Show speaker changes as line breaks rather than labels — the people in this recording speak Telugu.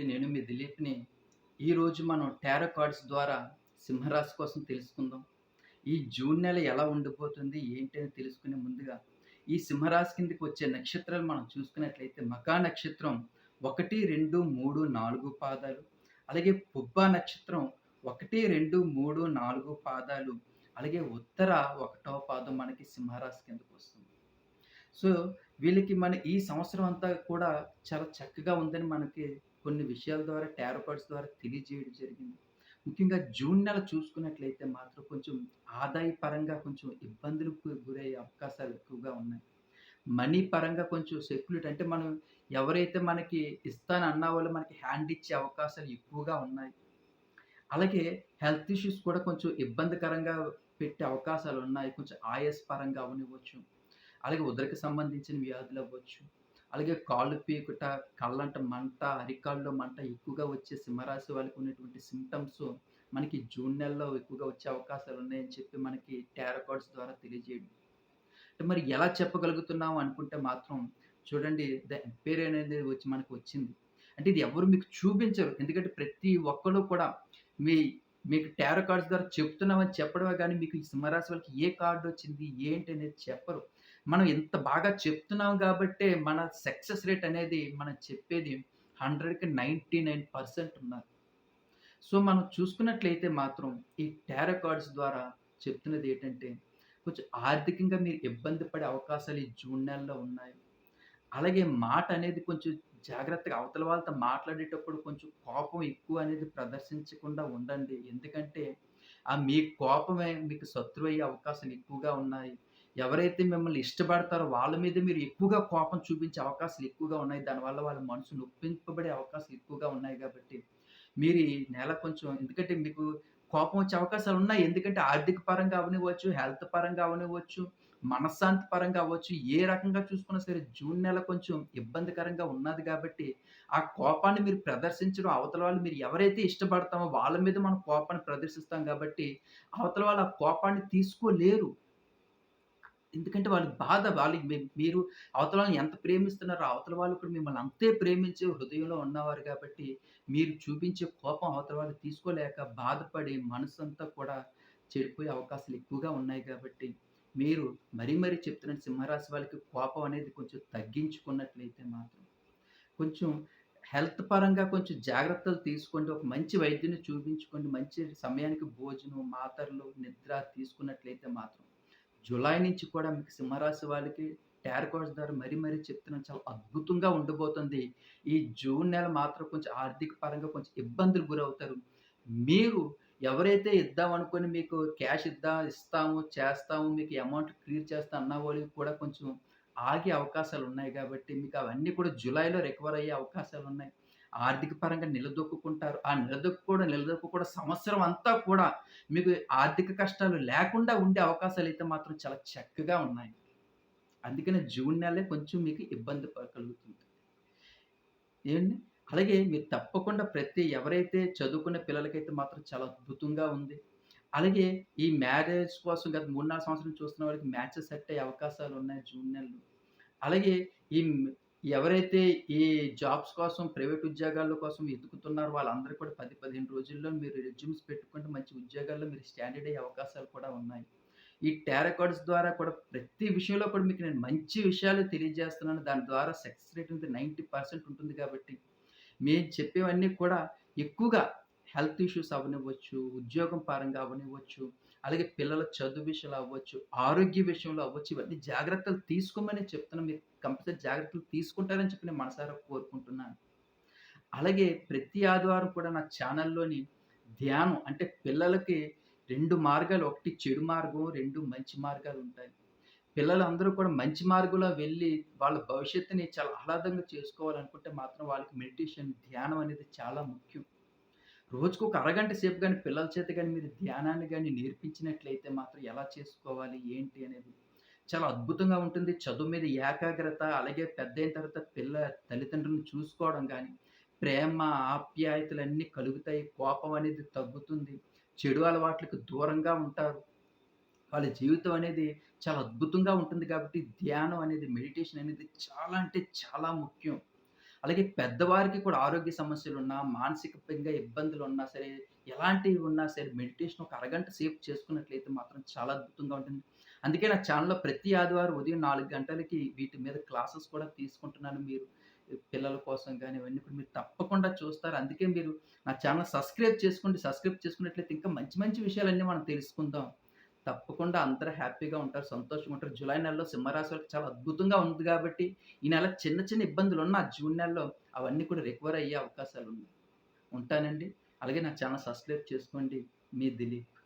అండి నేను మీ దిలీప్‌ని. ఈరోజు మనం టారో కార్డ్స్ ద్వారా సింహరాశి కోసం తెలుసుకుందాం. ఈ జూన్ నెల ఎలా ఉండిపోతుంది ఏంటి అని తెలుసుకునే ముందుగా, ఈ సింహరాశి కిందకి వచ్చే నక్షత్రాలు మనం చూసుకున్నట్లయితే మఖా నక్షత్రం 1, 2, 3, 4 పాదాలు. అలాగే పుబ్బ నక్షత్రం 1, 2, 3, 4 పాదాలు. అలాగే ఉత్తర ఒకటవ పాదం మనకి సింహరాశి కిందకొస్తుంది. సో, వీళ్ళకి మన ఈ సంవత్సరం అంతా కూడా చాలా చక్కగా ఉందని మనకి కొన్ని విషయాల ద్వారా టారో ద్వారా తెలియజేయడం జరిగింది. ముఖ్యంగా జూన్ నెల చూసుకున్నట్లయితే మాత్రం కొంచెం ఆదాయ పరంగా కొంచెం ఇబ్బందులకు గురయ్యే అవకాశాలు ఎక్కువగా ఉన్నాయి. మనీ పరంగా కొంచెం సెక్యూరిటీ అంటే మనం ఎవరైతే మనకి ఇస్తాను అన్న వాళ్ళు మనకి హ్యాండ్ ఇచ్చే అవకాశాలు ఎక్కువగా ఉన్నాయి. అలాగే హెల్త్ ఇష్యూస్ కూడా కొంచెం ఇబ్బందికరంగా పెట్టే అవకాశాలు ఉన్నాయి కొంచెం ఆయస్ పరంగా అవనివ్వచ్చు అలాగే ఉదరకు సంబంధించిన వ్యాధులు అవ్వచ్చు అలాగే కాళ్ళు పీకుట, కళ్ళంట మంట, అరికాళ్ళు మంట ఎక్కువగా వచ్చే సింహరాశి వాళ్ళకి ఉన్నటువంటి సిమ్టమ్స్ మనకి జూన్ నెలలో ఎక్కువగా వచ్చే అవకాశాలు ఉన్నాయని చెప్పి మనకి టారకాడ్స్ ద్వారా తెలియజేయడం. అంటే మరి ఎలా చెప్పగలుగుతున్నాం అనుకుంటే మాత్రం చూడండి ద ఎంపైర్ అనేది వచ్చి మనకు వచ్చింది. అంటే ఇది ఎవరు మీకు చూపించరు. ఎందుకంటే ప్రతి ఒక్కరు కూడా మీ మీకు టారో కార్డ్స్ ద్వారా చెప్తున్నామని చెప్పడమే కానీ మీకు ఈ సింహరాశి వాళ్ళకి ఏ కార్డు వచ్చింది, ఏంటి అనేది చెప్పరు. మనం ఇంత బాగా చెప్తున్నాం కాబట్టే మన సక్సెస్ రేట్ అనేది మనం చెప్పేది 100కి 99% ఉన్నారు. సో, మనం చూసుకున్నట్లయితే మాత్రం ఈ టారో కార్డ్స్ ద్వారా చెప్తున్నది ఏంటంటే కొంచెం ఆర్థికంగా మీరు ఇబ్బంది పడే అవకాశాలు ఈ జూన్ నెలలో ఉన్నాయి. అలాగే మాట అనేది కొంచెం జాగ్రత్తగా అవతల వాళ్ళతో మాట్లాడేటప్పుడు కొంచెం కోపం ఎక్కువ అనేది ప్రదర్శించకుండా ఉండండి. ఎందుకంటే ఆ మీ కోపమే మీకు శత్రువయ్యే అవకాశాలు ఎక్కువగా ఉన్నాయి. ఎవరైతే మిమ్మల్ని ఇష్టపడతారో వాళ్ళ మీద మీరు ఎక్కువగా కోపం చూపించే అవకాశాలు ఎక్కువగా ఉన్నాయి. దానివల్ల వాళ్ళ మనసు నొప్పింపబడే అవకాశాలు ఎక్కువగా ఉన్నాయి కాబట్టి మీరు ఈ నెల కొంచెం ఎందుకంటే మీకు కోపం వచ్చే అవకాశాలు ఉన్నాయి ఎందుకంటే ఆర్థిక పరంగా అవ్వనివ్వచ్చు, హెల్త్ పరంగా అవ్వనివ్వచ్చు, మనశ్శాంతి పరంగా అవ్వచ్చు. ఏ రకంగా చూసుకున్నా సరే జూన్ నెల కొంచెం ఇబ్బందికరంగా ఉన్నది కాబట్టి ఆ కోపాన్ని మీరు ప్రదర్శించడం అవతల వాళ్ళు మీరు ఎవరైతే ఇష్టపడతామో వాళ్ళ మీద మనం కోపాన్ని ప్రదర్శిస్తాం కాబట్టి అవతల వాళ్ళు ఆ కోపాన్ని తీసుకోలేరు. ఎందుకంటే వాళ్ళకి బాధ వాళ్ళకి మీ మీరు అవతల వాళ్ళని ఎంత ప్రేమిస్తున్నారో అవతల వాళ్ళు కూడా మిమ్మల్ని అంతే ప్రేమించే హృదయంలో ఉన్నవారు కాబట్టి మీరు చూపించే కోపం అవతల వాళ్ళు తీసుకోలేక బాధపడి మనసంతా కూడా చెడిపోయే అవకాశాలు ఎక్కువగా ఉన్నాయి కాబట్టి మీరు మరీ మరీ చెప్తున్న సింహరాశి వాళ్ళకి కోపం అనేది కొంచెం తగ్గించుకున్నట్లయితే మాత్రం, కొంచెం హెల్త్ పరంగా కొంచెం జాగ్రత్తలు తీసుకోండి. ఒక మంచి వైద్యుని చూపించుకోండి. మంచి సమయానికి భోజనం, మాత్రలు, నిద్ర తీసుకున్నట్లయితే మాత్రం జూలై నుంచి కూడా మీకు సింహరాశి వాళ్ళకి టారో ద్వారా మరీ మరీ చెప్తున్నాను చాలా అద్భుతంగా ఉండబోతుంది. ఈ జూన్ నెల మాత్రం కొంచెం ఆర్థిక పరంగా కొంచెం ఇబ్బందులు గురవుతారు. మీరు ఎవరైతే ఇద్దాం అనుకుని మీకు క్యాష్ ఇద్దా ఇస్తాము, చేస్తాము, మీకు అమౌంట్ క్లియర్ చేస్తా అన్న వాళ్ళకి కూడా కొంచెం ఆగే అవకాశాలు ఉన్నాయి కాబట్టి మీకు అవన్నీ కూడా జూలైలో రికవర్ అయ్యే అవకాశాలున్నాయి. ఆర్థిక పరంగా నిలదొక్కుకుంటారు. ఆ నిలదొక్కుకోవడం, నిలదొక్కుకోవడం సంవత్సరం అంతా కూడా మీకు ఆర్థిక కష్టాలు లేకుండా ఉండే అవకాశాలు అయితే మాత్రం చాలా చక్కగా ఉన్నాయి. అందుకనే జూన్ నెలే కొంచెం మీకు ఇబ్బంది కలుగుతుంది. ఏవండి? అలాగే మీరు తప్పకుండా ప్రతి ఎవరైతే చదువుకున్న పిల్లలకైతే మాత్రం చాలా అద్భుతంగా ఉంది. అలాగే ఈ మ్యారేజ్ కోసం గత 3, 4 సంవత్సరాలు చూస్తున్న వాళ్ళకి మ్యాచెస్ సెట్ అయ్యే అవకాశాలున్నాయి జూన్ నెలలో. అలాగే ఈ ఎవరైతే ఈ జాబ్స్ కోసం ప్రైవేట్ ఉద్యోగాల కోసం ఎదుగుతున్నారో వాళ్ళందరూ కూడా 10, 15 రోజుల్లో మీరు రెజ్యూమ్స్ పెట్టుకుంటే మంచి ఉద్యోగాల్లో మీరు స్టాండర్డ్ అయ్యే అవకాశాలు కూడా ఉన్నాయి. ఈ టారకార్డ్స్ ద్వారా కూడా ప్రతి విషయంలో కూడా మీకు నేను మంచి విషయాలు తెలియజేస్తున్నాను. దాని ద్వారా సక్సెస్ రేట్ అనేది 90% ఉంటుంది కాబట్టి, మేము చెప్పేవన్నీ కూడా ఎక్కువగా హెల్త్ ఇష్యూస్ అవ్వనివ్వచ్చు, ఉద్యోగం పరంగా అవ్వనివ్వచ్చు, అలాగే పిల్లల చదువు విషయంలో అవ్వచ్చు, ఆరోగ్య విషయంలో అవ్వచ్చు, ఇవన్నీ జాగ్రత్తలు తీసుకోమని చెప్తున్నాను. మీరు కంపల్సరీ జాగ్రత్తలు తీసుకుంటారని చెప్పి నేను మనసారా కోరుకుంటున్నాను. అలాగే ప్రతి ఆదివారం కూడా నా ఛానల్‌లోని ధ్యానం అంటే పిల్లలకి రెండు మార్గాలు, ఒకటి చెడు మార్గం, రెండు మంచి మార్గాలు ఉంటాయి పిల్లలందరూ కూడా మంచి మార్గంలో వెళ్ళి వాళ్ళ భవిష్యత్తుని చాలా ఆహ్లాదంగా చేసుకోవాలనుకుంటే మాత్రం వాళ్ళకి మెడిటేషన్, ధ్యానం అనేది చాలా ముఖ్యం. రోజుకు ఒక అరగంట సేపు కానీ పిల్లల చేత కానీ మీరు ధ్యానాన్ని కానీ నేర్పించినట్లయితే మాత్రం ఎలా చేసుకోవాలి, ఏంటి అనేది చాలా అద్భుతంగా ఉంటుంది. చదువు మీద ఏకాగ్రత, అలాగే పెద్దయిన తర్వాత పిల్ల తల్లిదండ్రులను చూసుకోవడం కానీ ప్రేమ, ఆప్యాయతలన్నీ కలుగుతాయి. కోపం అనేది తగ్గుతుంది. చెడు అలవాట్లకు దూరంగా ఉంటారు. వాళ్ళ జీవితం అనేది చాలా అద్భుతంగా ఉంటుంది కాబట్టి ధ్యానం అనేది, మెడిటేషన్ అనేది చాలా అంటే చాలా ముఖ్యం. అలాగే పెద్దవారికి కూడా ఆరోగ్య సమస్యలు ఉన్నా మానసికంగా ఇబ్బందులున్నా సరే, ఎలాంటివి ఉన్నా సరే మెడిటేషన్ ఒక అరగంట సేపు చేసుకున్నట్లయితే మాత్రం చాలా అద్భుతంగా ఉంటుంది. అందుకే నా ఛానల్లో ప్రతి ఆదివారం ఉదయం నాలుగు గంటలకి వీటి మీద క్లాసెస్ కూడా తీసుకుంటున్నాను. మీరు పిల్లల కోసం కానీ ఇవన్నీ కూడా మీరు తప్పకుండా చూస్తారు. అందుకే మీరు నా ఛానల్ సబ్స్క్రైబ్ చేసుకోండి. సబ్స్క్రైబ్ చేసుకున్నట్లయితే ఇంకా మంచి మంచి విషయాలన్నీ మనం తెలుసుకుందాం. తప్పకుండా అందరూ హ్యాపీగా ఉంటారు. సంతోషంగా ఉంటారు. జూలై నెలలో సింహరాశి వాళ్ళకి చాలా అద్భుతంగా ఉంది కాబట్టి, ఈ నెల చిన్న చిన్న ఇబ్బందులు ఉన్న జూన్ నెలలో అవన్నీ కూడా రికవర్ అయ్యే అవకాశాలున్నాయి. ఉంటానండి. అలాగే నా ఛానల్ సబ్స్క్రైబ్ చేసుకోండి. మీ దిలీప్.